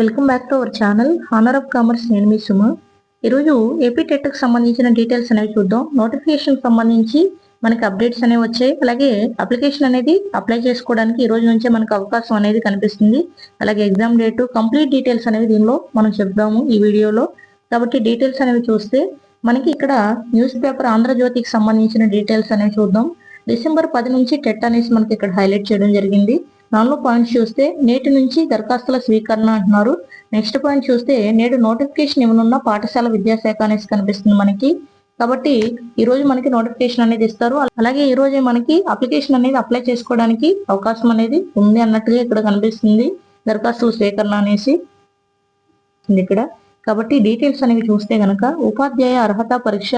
Welcome back to our channel honour of commerce నేను మీ సుమ. ఈరోజు ఏపీ టెట్కి సంబంధించిన డీటెయిల్స్ అనేవి చూద్దాం. నోటిఫికేషన్ సంబంధించి మనకి అప్డేట్స్ అనేవి వచ్చాయి. అలాగే అప్లికేషన్ అనేది అప్లై చేసుకోవడానికి ఈ రోజు నుంచే మనకు అవకాశం అనేది కనిపిస్తుంది. అలాగే ఎగ్జామ్ డేట్ కంప్లీట్ డీటెయిల్స్ అనేవి దీనిలో మనం చెప్దాము ఈ వీడియోలో. కాబట్టి డీటెయిల్స్ అనేవి చూస్తే మనకి ఇక్కడ న్యూస్ పేపర్ ఆంధ్రజ్యోతికి సంబంధించిన డీటెయిల్స్ అనేవి చూద్దాం. డిసెంబర్ పది నుంచి టెట్ అనేసి మనకి ఇక్కడ హైలైట్ చేయడం జరిగింది. నాలుగు పాయింట్స్ చూస్తే నేటి నుంచి దరఖాస్తుల స్వీకరణ అంటున్నారు. నెక్స్ట్ పాయింట్ చూస్తే నేడు నోటిఫికేషన్ ఇవ్వనున్న పాఠశాల విద్యాశాఖ అనేసి కనిపిస్తుంది మనకి. కాబట్టి ఈ రోజు మనకి నోటిఫికేషన్ అనేది ఇస్తారు. అలాగే ఈ రోజే మనకి అప్లికేషన్ అనేది అప్లై చేసుకోవడానికి అవకాశం అనేది ఉంది అన్నట్టుగా ఇక్కడ కనిపిస్తుంది. దరఖాస్తుల స్వీకరణ అనేసి ఇక్కడ. కాబట్టి డీటెయిల్స్ అనేవి చూస్తే గనక ఉపాధ్యాయ అర్హత పరీక్ష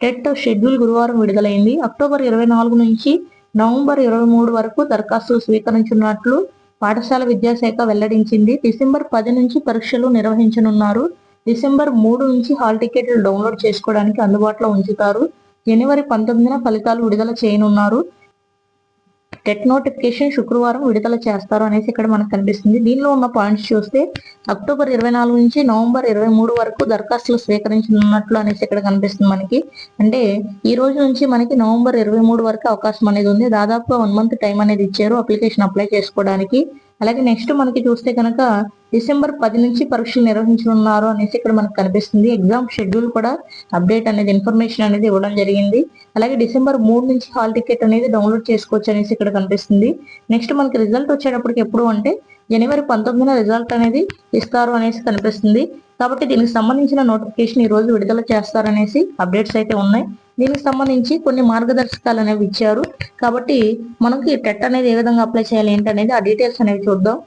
టెట్ షెడ్యూల్ గురువారం విడుదలైంది. అక్టోబర్ ఇరవై నాలుగు నుంచి నవంబర్ ఇరవై మూడు వరకు దరఖాస్తులు స్వీకరించున్నట్లు పాఠశాల విద్యాశాఖ వెల్లడించింది. డిసెంబర్ పది నుంచి పరీక్షలు నిర్వహించనున్నారు. డిసెంబర్ మూడు నుంచి హాల్ టికెట్లు డౌన్లోడ్ చేసుకోవడానికి అందుబాటులో ఉంచుతారు. జనవరి పంతొమ్మిదిన ఫలితాలు విడుదల చేయనున్నారు. టెట్ నోటిఫికేషన్ శుక్రవారం విడుదల చేస్తారు అనేసి ఇక్కడ మనకు కనిపిస్తుంది. దీనిలో ఉన్న పాయింట్స్ చూస్తే అక్టోబర్ ఇరవై నాలుగు నుంచి నవంబర్ ఇరవై మూడు వరకు దరఖాస్తులు స్వీకరించనున్నట్లు అనేసి ఇక్కడ కనిపిస్తుంది మనకి. అంటే ఈ రోజు నుంచి మనకి నవంబర్ ఇరవై మూడు వరకు అవకాశం అనేది ఉంది. దాదాపుగా వన్ మంత్ టైం అనేది ఇచ్చారు అప్లికేషన్ అప్లై చేసుకోవడానికి. అలాగే నెక్స్ట్ మనకి చూస్తే కనుక డిసెంబర్ పది నుంచి పరీక్షలు నిర్వహించనున్నారు అనేసి ఇక్కడ మనకు కనిపిస్తుంది. ఎగ్జామ్ షెడ్యూల్ కూడా అప్డేట్ అనేది ఇన్ఫర్మేషన్ అనేది ఇవ్వడం జరిగింది. అలాగే డిసెంబర్ మూడు నుంచి హాల్ టికెట్ అనేది డౌన్లోడ్ చేసుకోవచ్చు అనేసి ఇక్కడ కనిపిస్తుంది. నెక్స్ట్ మనకి రిజల్ట్ వచ్చేటప్పటికి ఎప్పుడు అంటే జనవరి పంతొమ్మిదిన రిజల్ట్ అనేది ఇస్తారు అనేసి కనిపిస్తుంది. కాబట్టి దీనికి సంబంధించిన నోటిఫికేషన్ ఈ రోజు విడుదల చేస్తారనేసి అప్డేట్స్ అయితే ఉన్నాయి. దీనికి సంబంధించి కొన్ని మార్గదర్శకాలు అనేవి ఇచ్చారు. కాబట్టి మనకి టెట్ అనేది ఏ విధంగా అప్లై చేయాలి ఏంటనేది ఆ డీటెయిల్స్ అనేవి చూద్దాం.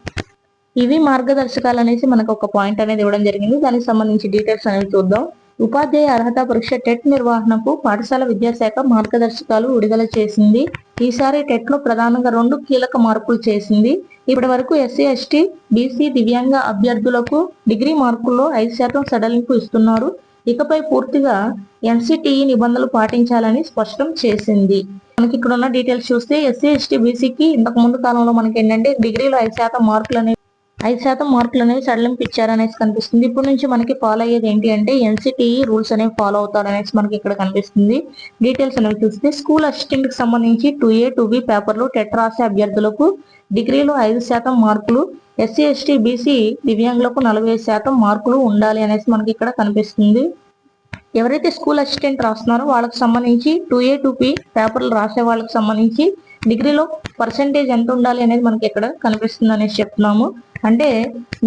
ఇవి మార్గదర్శకాలు అనేసి మనకు ఒక పాయింట్ అనేది ఇవ్వడం జరిగింది. దానికి సంబంధించి డీటెయిల్స్ అనేవి చూద్దాం. ఉపాధ్యాయ అర్హత పరీక్ష టెట్ నిర్వహణకు పాఠశాల విద్యాశాఖ మార్గదర్శకాలు విడుదల చేసింది. ఈసారి టెట్ను ప్రధానంగా రెండు కీలక మార్పులు చేసింది. ఇప్పటి వరకు ఎస్సీ ఎస్టీ బీసీ దివ్యాంగ అభ్యర్థులకు డిగ్రీ మార్కుల్లో ఐదు శాతం సడలింపు ఇస్తున్నారు. ఇకపై పూర్తిగా ఎన్సిటిఈ నిబంధనలు పాటించాలని స్పష్టం చేసింది. మనకి ఇక్కడ ఉన్న డీటెయిల్స్ చూస్తే ఎస్సీ ఎస్టీ బీసీకి ఇంతకు ముందు కాలంలో మనకి ఏంటంటే డిగ్రీలో ఐదు శాతం మార్కులు అనేవి ఐదు శాతం మార్కులు అనేవి సడలింపు ఇచ్చారనేసి కనిపిస్తుంది. ఇప్పుడు నుంచి మనకి ఫాలో అయ్యేది ఏంటి అంటే ఎన్సిటిఈ రూల్స్ అనేవి ఫాలో అవుతారనేసి మనకి ఇక్కడ కనిపిస్తుంది. డీటెయిల్స్ అనేవి చూస్తే స్కూల్ అసిస్టెంట్కి సంబంధించి టూ ఏ టూ బి పేపర్లు టెట్ రాసే అభ్యర్థులకు డిగ్రీలో ఐదు శాతం మార్కులు ఎస్సీ ఎస్టీ బీసీ దివ్యాంగులకు నలభై శాతం మార్కులు ఉండాలి అనేసి మనకి ఇక్కడ కనిపిస్తుంది. ఎవరైతే స్కూల్ అసిస్టెంట్ రాస్తున్నారో వాళ్ళకి సంబంధించి టూ ఏ టూ పి పేపర్లు రాసే వాళ్ళకి సంబంధించి డిగ్రీలో పర్సంటేజ్ ఎంత ఉండాలి అనేది మనకి ఇక్కడ కనిపిస్తుంది అనేసి చెప్తున్నాము. అంటే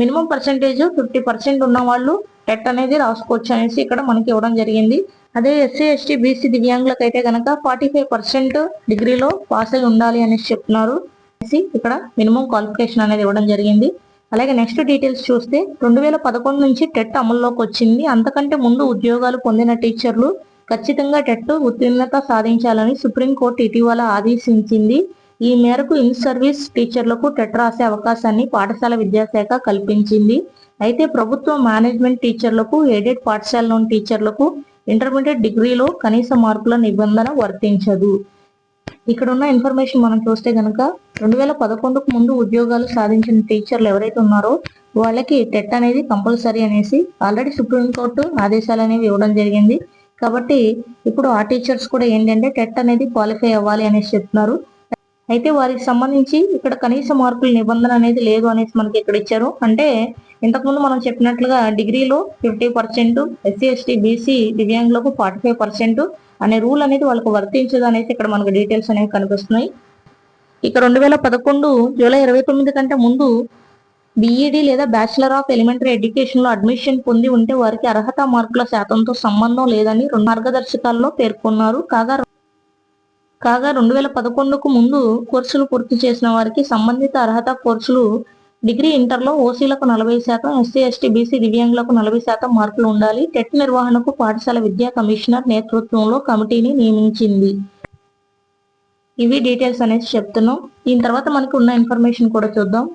మినిమం పర్సంటేజ్ ఫిఫ్టీ పర్సెంట్ ఉన్న వాళ్ళు టెట్ అనేది రాసుకోవచ్చు అనేసి ఇక్కడ మనకి ఇవ్వడం జరిగింది. అదే ఎస్సీ ఎస్టీ బీసీ దివ్యాంగులకు అయితే కనుక ఫార్టీ ఫైవ్ పర్సెంట్ డిగ్రీలో పాస్ అయి ఉండాలి అనేసి చెప్తున్నారు. అనేసి ఇక్కడ మినిమం క్వాలిఫికేషన్ అనేది ఇవ్వడం జరిగింది. అలాగే నెక్స్ట్ డీటెయిల్స్ చూస్తే రెండు వేల పదకొండు నుంచి టెట్ అమల్లోకి వచ్చింది. అంతకంటే ముందు ఉద్యోగాలు పొందిన టీచర్లు ఖచ్చితంగా టెట్ ఉత్తీర్ణత సాధించాలని సుప్రీంకోర్టు ఇటీవల ఆదేశించింది. ఈ మేరకు ఇన్ సర్వీస్ టీచర్లకు టెట్ రాసే అవకాశాన్ని పాఠశాల విద్యాశాఖ కల్పించింది. అయితే ప్రభుత్వ మేనేజ్మెంట్ టీచర్లకు ఎయిడెడ్ పాఠశాలలోని టీచర్లకు ఇంటర్మీడియట్ డిగ్రీలో కనీస మార్కుల నిబంధన వర్తించదు. ఇక్కడ ఉన్న ఇన్ఫర్మేషన్ మనం చూస్తే కనుక రెండు వేల పదకొండుకు ముందు ఉద్యోగాలు సాధించిన టీచర్లు ఎవరైతే ఉన్నారో వాళ్ళకి టెట్ అనేది కంపల్సరీ అనేసి ఆల్రెడీ సుప్రీంకోర్టు ఆదేశాలు అనేవి ఇవ్వడం జరిగింది. కాబట్టి ఇప్పుడు ఆ టీచర్స్ కూడా ఏంటంటే టెట్ అనేది క్వాలిఫై అవ్వాలి అనేసి చెప్తున్నారు. అయితే వారికి సంబంధించి ఇక్కడ కనీస మార్కుల నిబంధన అనేది లేదు అనేసి మనకి ఇక్కడ ఇచ్చారు. అంటే ఇంతకుముందు మనం చెప్పినట్లుగా డిగ్రీలో fifty percent SC ST BC దివ్యాంగులకు ఫార్టీ ఫైవ్ పర్సెంట్ అనే రూల్ అనేది వాళ్ళకు వర్తించదు అనేసి ఇక్కడ మనకు డీటెయిల్స్ అనేవి కనిపిస్తున్నాయి. ఇక రెండు వేల పదకొండు జూలై ఇరవై తొమ్మిది కంటే ముందు బీఈడి లేదా బ్యాచిలర్ ఆఫ్ ఎలిమెంటరీ ఎడ్యుకేషన్లో అడ్మిషన్ పొంది ఉంటే వారికి అర్హత మార్కుల శాతంతో సంబంధం లేదని రెండు మార్గదర్శకాల్లో పేర్కొన్నారు. కాగా కాగా రెండు వేల పదకొండుకు ముందు కోర్సులు పూర్తి చేసిన వారికి సంబంధిత అర్హత కోర్సులు డిగ్రీ ఇంటర్లో ఓసీలకు నలభై శాతం ఎస్సీ ఎస్టీ బీసీ దివ్యాంగులకు నలభై శాతం మార్కులు ఉండాలి. టెట్ నిర్వహణకు పాఠశాల విద్యా కమిషనర్ నేతృత్వంలో కమిటీని నియమించింది. ఇవి డీటెయిల్స్ అనేసి చెప్తున్నాం. దీని తర్వాత మనకు ఉన్న ఇన్ఫర్మేషన్ కూడా చూద్దాం.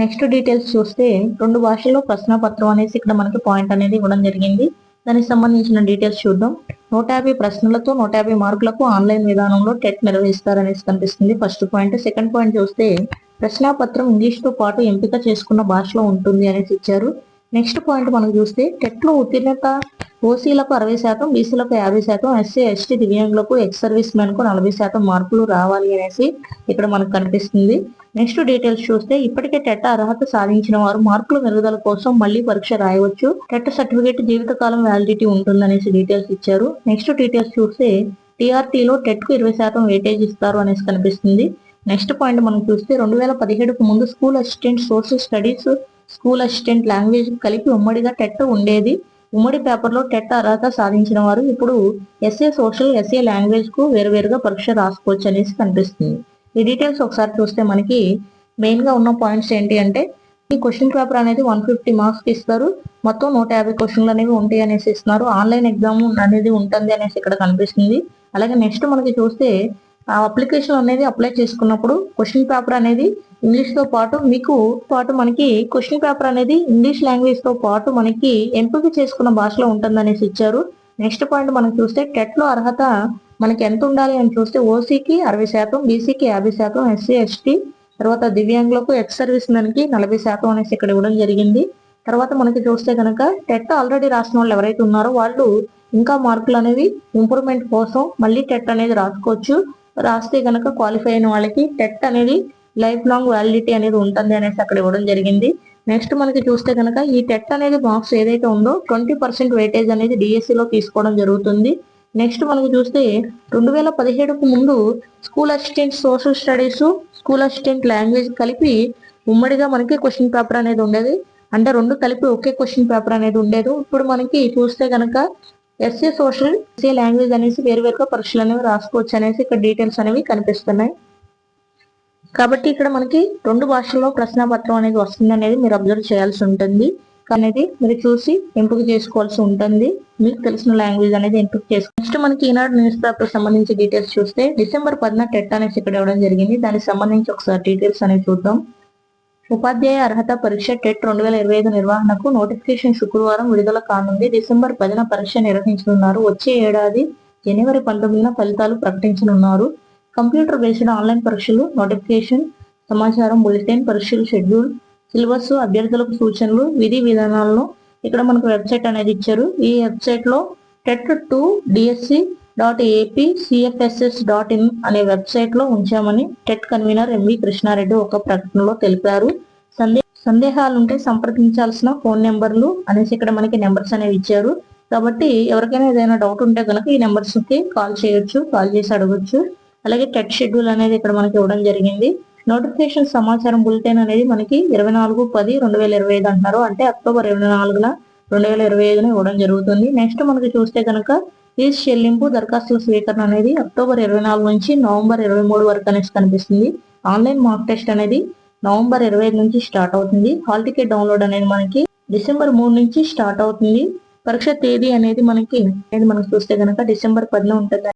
నెక్స్ట్ డీటెయిల్స్ చూస్తే రెండు భాషల్లో ప్రశ్నపత్రం అనేసి ఇక్కడ మనకి పాయింట్ అనేది ఇవ్వడం జరిగింది. దానికి సంబంధించిన డీటెయిల్స్ చూద్దాం. నూట యాభై ప్రశ్నలతో నూట యాభై మార్కులకు ఆన్లైన్ విధానంలో టెట్ నిర్వహిస్తారనేసి కనిపిస్తుంది. ఫస్ట్ పాయింట్ సెకండ్ పాయింట్ చూస్తే ప్రశ్నాపత్రం ఇంగ్లీష్తో పాటు ఎంపిక చేసుకున్న భాషలో ఉంటుంది అనేసి ఇచ్చారు. నెక్స్ట్ పాయింట్ మనం చూస్తే టెట్లో ఉత్తీర్ణత ఓసీలకు అరవై శాతం బీసీలకు యాభై శాతం ఎస్సీ ఎస్టీ దివ్యాంగులకు ఎక్స్ సర్వీస్ మెన్కు నలభై శాతం మార్కులు రావాలి అనేసి ఇక్కడ మనకు కనిపిస్తుంది. నెక్స్ట్ డీటెయిల్స్ చూస్తే ఇప్పటికే టెట్ అర్హత సాధించిన వారు మార్కుల మెరుగుదల కోసం మళ్ళీ పరీక్ష రాయవచ్చు. టెట్ సర్టిఫికేట్ జీవితకాలం వ్యాలిడిటీ ఉంటుందనేసి డీటెయిల్స్ ఇచ్చారు. నెక్స్ట్ డీటెయిల్స్ చూస్తే టీఆర్టీలో టెట్కు ఇరవై శాతం వెయిటేజ్ ఇస్తారు అనేసి కనిపిస్తుంది. నెక్స్ట్ పాయింట్ మనం చూస్తే రెండు వేల పదిహేడుకు ముందు school assistant social studies school assistant language కలిపి ఉమ్మడిగా టెట్ ఉండేది. ఉమ్మడి పేపర్లో టెట్ అర్హత సాధించిన వారు ఇప్పుడు ఎస్ఏ సోషల్ ఎస్ఏ లాంగ్వేజ్కు వేరువేరుగా పరీక్ష రాసుకోవచ్చు అనేసి కనిపిస్తుంది. ఈ డీటెయిల్స్ ఒకసారి చూస్తే మనకి మెయిన్గా ఉన్న పాయింట్స్ ఏంటి అంటే ఈ క్వశ్చన్ పేపర్ అనేది వన్ ఫిఫ్టీ మార్క్స్ ఇస్తారు. మొత్తం నూట యాభై క్వశ్చన్లు అనేవి ఉంటాయి అనేసి ఇస్తున్నారు. ఆన్లైన్ ఎగ్జామ్ అనేది ఉంటుంది అనేసి ఇక్కడ కనిపిస్తుంది. అలాగే నెక్స్ట్ మనకి చూస్తే ఆ అప్లికేషన్ అనేది అప్లై చేసుకున్నప్పుడు క్వశ్చన్ పేపర్ అనేది ఇంగ్లీష్తో పాటు మీకు పాటు మనకి క్వశ్చన్ పేపర్ అనేది ఇంగ్లీష్ లాంగ్వేజ్తో పాటు మనకి ఎంపిక చేసుకున్న భాషలో ఉంటుందనేసి ఇచ్చారు. నెక్స్ట్ పాయింట్ మనం చూస్తే టెట్లో అర్హత మనకి ఎంత ఉండాలి అని చూస్తే ఓసీకి అరవై శాతం బీసీకి యాభై శాతం ఎస్సీ ఎస్టీ తర్వాత దివ్యాంగులకు ఎక్స్ సర్వీస్ మెన్కి నలభై శాతం అనేసి ఇక్కడ ఇవ్వడం జరిగింది. తర్వాత మనకి చూస్తే కనుక టెట్ ఆల్రెడీ రాసిన వాళ్ళు ఎవరైతే ఉన్నారో వాళ్ళు ఇంకా మార్కులు అనేవి ఇంప్రూవ్మెంట్ కోసం మళ్ళీ టెట్ అనేది రాసుకోవచ్చు. రాస్తే కనుక క్వాలిఫై అయిన వాళ్ళకి టెట్ అనేది లైఫ్ లాంగ్ వ్యాలిడిటీ అనేది ఉంటుంది అనేసి అక్కడ ఇవ్వడం జరిగింది. నెక్స్ట్ మనకి చూస్తే కనుక ఈ టెట్ అనేది మార్క్స్ ఏదైతే ఉందో ట్వంటీ పర్సెంట్ వెయిటేజ్ అనేది డిఎస్సి లో తీసుకోవడం జరుగుతుంది. నెక్స్ట్ మనకు చూస్తే రెండు వేల పదిహేడుకు ముందు school assistant social studies school assistant language కలిపి ఉమ్మడిగా మనకి క్వశ్చన్ పేపర్ అనేది ఉండేది. అంటే రెండు కలిపి ఒకే క్వశ్చన్ పేపర్ అనేది ఉండేది. ఇప్పుడు మనకి చూస్తే కనుక ఎస్ఏ సోషల్ ఎస్ఏ లాంగ్వేజ్ అనేసి వేరువేరుగా పరీక్షలు అనేవి రాసుకోవచ్చు అనేసి ఇక్కడ డీటెయిల్స్ అనేవి కనిపిస్తున్నాయి. కాబట్టి ఇక్కడ మనకి రెండు భాషల్లో ప్రశ్నపత్రం అనేది వస్తుంది అనేది మీరు అబ్జర్వ్ చేయాల్సి ఉంటుంది. అనేది మీరు చూసి ఎంపిక చేసుకోవాల్సి ఉంటుంది. మీకు తెలిసిన లాంగ్వేజ్ అనేది ఎంపిక చేసుకో నెక్స్ట్ మనకి ఈనాడు న్యూస్ పేపర్ సంబంధించి డీటెయిల్స్ చూస్తే డిసెంబర్ పదిన టెట్ అనేసి ఇక్కడ ఇవ్వడం జరిగింది. దానికి సంబంధించి ఒకసారి డీటెయిల్స్ అనేవి చూద్దాం. ఉపాధ్యాయ అర్హత పరీక్ష టెట్ రెండు వేల ఇరవై ఐదు నిర్వహణకు నోటిఫికేషన్ శుక్రవారం విడుదల కానుంది. డిసెంబర్ పదిన పరీక్ష నిర్వహించనున్నారు. వచ్చే ఏడాది జనవరి పంతొమ్మిదిన ఫలితాలు ప్రకటించనున్నారు. కంప్యూటర్ బేస్డ్ ఆన్లైన్ పరీక్షలు నోటిఫికేషన్ సమాచారం బులెటిన్ పరీక్షలు షెడ్యూల్ సిలబస్ అభ్యర్థులకు సూచనలు విధి విధానాలను ఇక్కడ మనకు వెబ్సైట్ అనేది ఇచ్చారు. ఈ వెబ్సైట్లో TET two DSC dot AP CFSS dot in అనే వెబ్సైట్లో ఉంచామని టెట్ కన్వీనర్ ఎంవి కృష్ణారెడ్డి ఒక ప్రకటనలో తెలిపారు. సందే సందేహాలుంటే సంప్రదించాల్సిన ఫోన్ నెంబర్లు అనేసి ఇక్కడ మనకి నెంబర్స్ అనేవి ఇచ్చారు. కాబట్టి ఎవరికైనా ఏదైనా డౌట్ ఉంటే కనుక ఈ నెంబర్స్కి కాల్ చేయొచ్చు కాల్ చేసి అడగొచ్చు. అలాగే టెట్ షెడ్యూల్ అనేది ఇక్కడ మనకి ఇవ్వడం జరిగింది. నోటిఫికేషన్ సమాచారం బులెటిన్ అనేది మనకి ఇరవై నాలుగు పది రెండు వేల ఇరవై ఐదు అంటున్నారు. అంటే అక్టోబర్ ఇరవై నాలుగున రెండు వేల ఇరవై ఐదున ఇవ్వడం జరుగుతుంది. నెక్స్ట్ మనకి చూస్తే కనుక ఫీజు చెల్లింపు దరఖాస్తుల స్వీకరణ అనేది అక్టోబర్ ఇరవై నాలుగు నుంచి నవంబర్ ఇరవై మూడు వరకు అనేసి కనిపిస్తుంది. ఆన్లైన్ మార్క్ టెస్ట్ అనేది నవంబర్ ఇరవై ఐదు నుంచి స్టార్ట్ అవుతుంది. హాల్ టికెట్ డౌన్లోడ్ అనేది మనకి డిసెంబర్ మూడు నుంచి స్టార్ట్ అవుతుంది. పరీక్ష తేదీ అనేది మనకి అనేది చూస్తే కనుక డిసెంబర్ పదిన ఉంటుంది.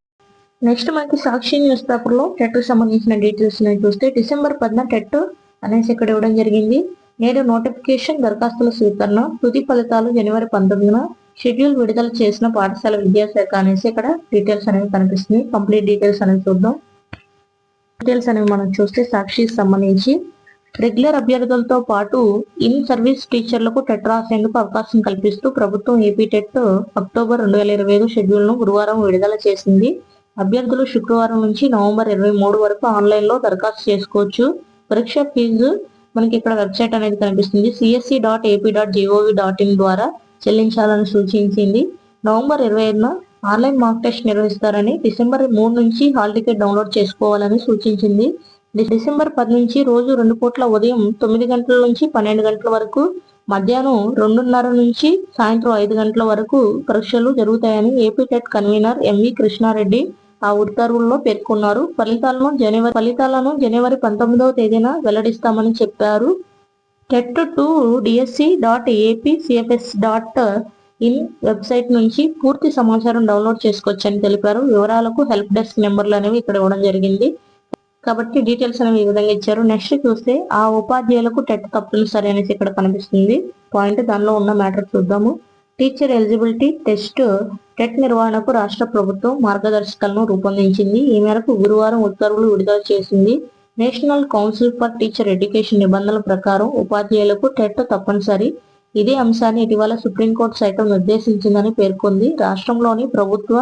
నెక్స్ట్ మనకి సాక్షి న్యూస్ పేపర్లో టెట్ సంబంధించిన డీటెయిల్స్ చూస్తే డిసెంబర్ పదిన టెట్ అనేసి ఇక్కడ ఇవ్వడం జరిగింది. నేడు నోటిఫికేషన్ దరఖాస్తుల స్వీకరణ తుది ఫలితాలు జనవరి పంతొమ్మిదిన షెడ్యూల్ విడుదల చేసిన పాఠశాల విద్యాశాఖ అనేసి ఇక్కడ డీటెయిల్స్ అనేవి కనిపిస్తుంది. కంప్లీట్ డీటెయిల్స్ అనేవి చూద్దాం. డీటెయిల్స్ అనేవి మనం చూస్తే సాక్షికి సంబంధించి రెగ్యులర్ అభ్యర్థులతో పాటు ఇన్ సర్వీస్ టీచర్లకు టెట్ రాసేందుకు అవకాశం కల్పిస్తూ ప్రభుత్వం ఏపీ టెట్ అక్టోబర్ రెండు వేల ఇరవై ఐదు షెడ్యూల్ను గురువారం విడుదల చేసింది. అభ్యర్థులు శుక్రవారం నుంచి నవంబర్ ఇరవై మూడు వరకు ఆన్లైన్లో దరఖాస్తు చేసుకోవచ్చు. పరీక్ష ఫీజు మనకి ఇక్కడ వెబ్సైట్ అనేది కనిపిస్తుంది. CSC dot AP dot GOV dot in ద్వారా చెల్లించాలని సూచించింది. నవంబర్ ఇరవై ఐదున ఆన్లైన్ మార్క్ టెస్ట్ నిర్వహిస్తారని డిసెంబర్ మూడు నుంచి హాల్ టికెట్ డౌన్లోడ్ చేసుకోవాలని సూచించింది. డిసెంబర్ పది నుంచి రోజు రెండు పూట్ల ఉదయం తొమ్మిది గంటల నుంచి పన్నెండు గంటల వరకు మధ్యాహ్నం రెండున్నర నుంచి సాయంత్రం ఐదు గంటల వరకు పరీక్షలు జరుగుతాయని AP TET convenor MV Krishna Reddy ఆ ఉత్తర్వుల్లో పేర్కొన్నారు. ఫలితాలను జనవరి ఫలితాలను జనవరి పంతొమ్మిదవ తేదీన వెల్లడిస్తామని చెప్పారు. TET two DSC dot AP CFS dot in website నుంచి పూర్తి సమాచారం డౌన్లోడ్ చేసుకోవచ్చని తెలిపారు. వివరాలకు హెల్ప్ డెస్క్ నెంబర్లు అనేవి ఇక్కడ ఇవ్వడం జరిగింది. కాబట్టి డీటెయిల్స్ అనేవి ఈ విధంగా ఇచ్చారు. నెక్స్ట్ చూస్తే ఆ ఉపాధ్యాయులకు టెట్ తప్పనిసరి అనేసి ఇక్కడ కనిపిస్తుంది. పాయింట్ దానిలో ఉన్న మ్యాటర్ చూద్దాము. టీచర్ ఎలిజిబిలిటీ టెస్ట్ టెట్ నిర్వహణకు రాష్ట్ర ప్రభుత్వం మార్గదర్శకాలను రూపొందించింది. ఈ మేరకు గురువారం ఉత్తర్వులు విడుదల చేసింది. National Council for Teacher Education నిబంధనల ప్రకారం ఉపాధ్యాయులకు టెట్ తప్పనిసరి. ఇదే అంశాన్ని ఇటీవల సుప్రీంకోర్టు సైతం నిర్దేశించిందని పేర్కొంది. రాష్ట్రంలోని ప్రభుత్వ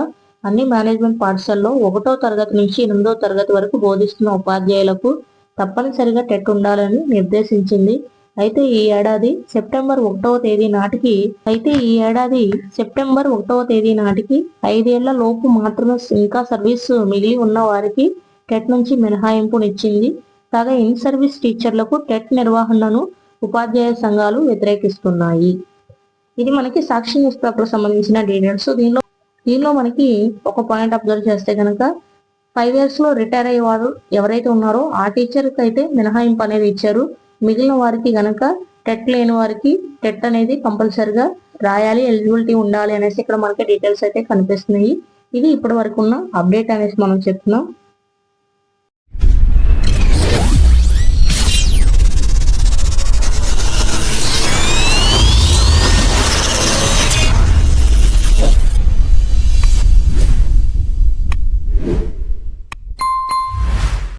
అన్ని మేనేజ్మెంట్ పాఠశాలలో ఒకటో తరగతి నుంచి ఎనిమిదో తరగతి వరకు బోధిస్తున్న ఉపాధ్యాయులకు తప్పనిసరిగా టెట్ ఉండాలని నిర్దేశించింది. అయితే ఈ ఏడాది సెప్టెంబర్ ఒకటవ తేదీ నాటికి అయితే ఈ ఏడాది సెప్టెంబర్ ఒకటవ తేదీ నాటికి ఐదేళ్ళ లోపు మాత్రమే ఇంకా సర్వీస్ మిగిలి ఉన్న వారికి టెట్ నుంచి మినహాయింపునిచ్చింది కాగా ఇన్ సర్వీస్ టీచర్లకు టెట్ నిర్వహణను ఉపాధ్యాయ సంఘాలు వ్యతిరేకిస్తున్నాయి. ఇది మనకి సాక్షి న్యూస్ పేపర్ సంబంధించిన డీటెయిల్స్. దీనిలో దీనిలో మనకి ఒక పాయింట్ అబ్జర్వ్ చేస్తే కనుక ఫైవ్ ఇయర్స్లో రిటైర్ అయ్యే వారు ఎవరైతే ఉన్నారో ఆ టీచర్కి అయితే మినహాయింపు అనేది ఇచ్చారు. మిగిలిన వారికి గనక టెట్ లేని వారికి టెట్ అనేది కంపల్సరిగా రాయాలి ఎలిజిబిలిటీ ఉండాలి అనేసి ఇక్కడ మనకి డీటెయిల్స్ అయితే కనిపిస్తున్నాయి. ఇది ఇప్పటి వరకు ఉన్న అప్డేట్ అనేసి మనం చెప్తున్నాం.